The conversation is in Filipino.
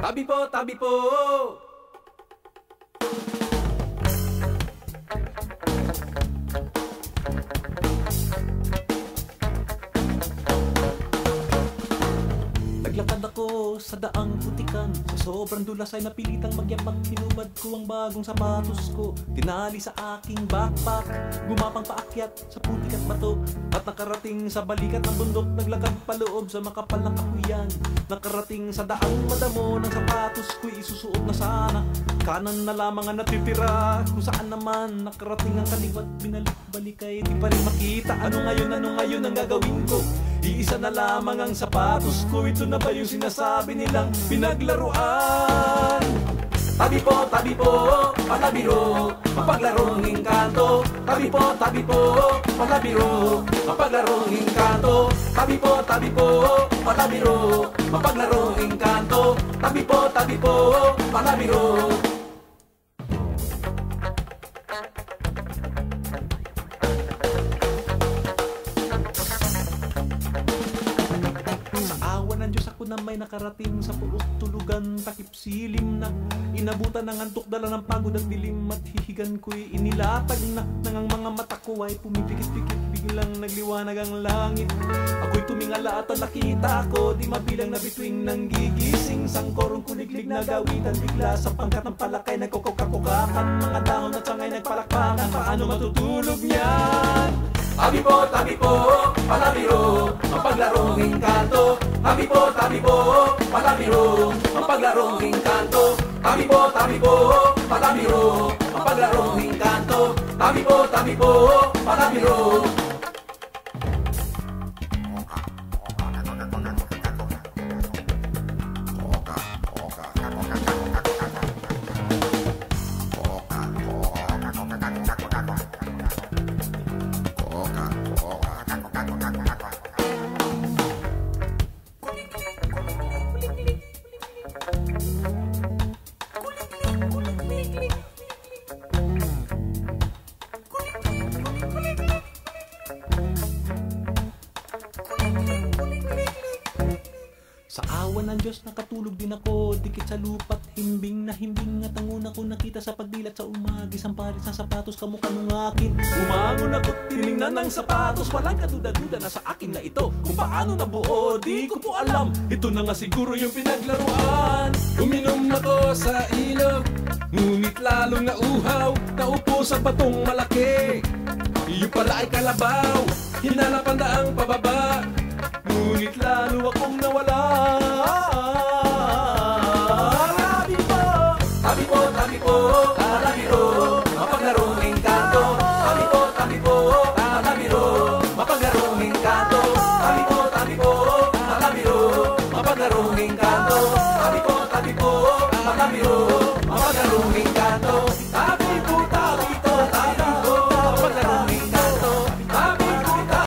Tabi po, tabi po. Naglakad ako sa daang putikan Sa sobrang dulas ay napilitang magyapak Hinubad ko ang bagong sapatos ko. Tinali sa aking backpack Gumapang paakyat sa putik at bato. At nakarating sa balikat ng bundok Naglakad paloob sa makapal ng kahuyan Nakarating sa daang madamo ng sapatos ko'y isusuot na sana. Kanan na lamang ang natitira Kung saan naman nakarating ang kaliwat. Binalik-balik ay di pa rin makita. Ano ngayon, ano ngayon ang gagawin ko Iisa na lamang ang sapatos ko Ito na ba yung sinasabi nilang pinaglaruan? Tabi po, tabi po, palabiro Mapaglarong engkanto. Tabi po, tabi po, palabiro Mapaglarong engkanto. Tabi po, tabi po, palabiro Mapaglarong engkanto. Tabi po, tabi po, palabiro Sa na may nakarating sa pulot tulugan takip silim na. Inabutan ng antok dala ng pagod at dilim at hihigan ko'y inilatag na. Nang ang mga mata ko ay pumipikit-pikit biglang nagliwanag ang langit. Ako'y tumingala at nakita ko di mabilang na bituing nang gigising. Sangkorong kuliglig na gawitan bigla sa pangkat ng palakay nagkukukakukakan Mga dahon at sangay nagpalakpakan paano matutulog niyan? Tabi po, palabiro, mapaglarong engkanto. Tabi po, tabi po, palabiro, mapaglarong engkanto. Tabi po, tabi po, palabiro, mapaglarong engkanto. Tabi po, tabi po, palabiro. Sa awa ng Diyos nakatulog din ako. Dikit sa lupa't himbing na himbing At ang una ko nakita sa pagdilat sa umagis Ang paris ng sapatos kamukha nung akin. Umangon ako tinignan ng sapatos Walang kaduda-duda na sa akin na ito. Kung paano nabuo di ko po alam. Ito na nga siguro yung pinaglaruan. Uminom ako sa ilog Ngunit lalong nauhaw. Naupo sa batong malaki. Yung pala ay kalabaw Hinalapan na ang pababa Ngunit lalo akong nawala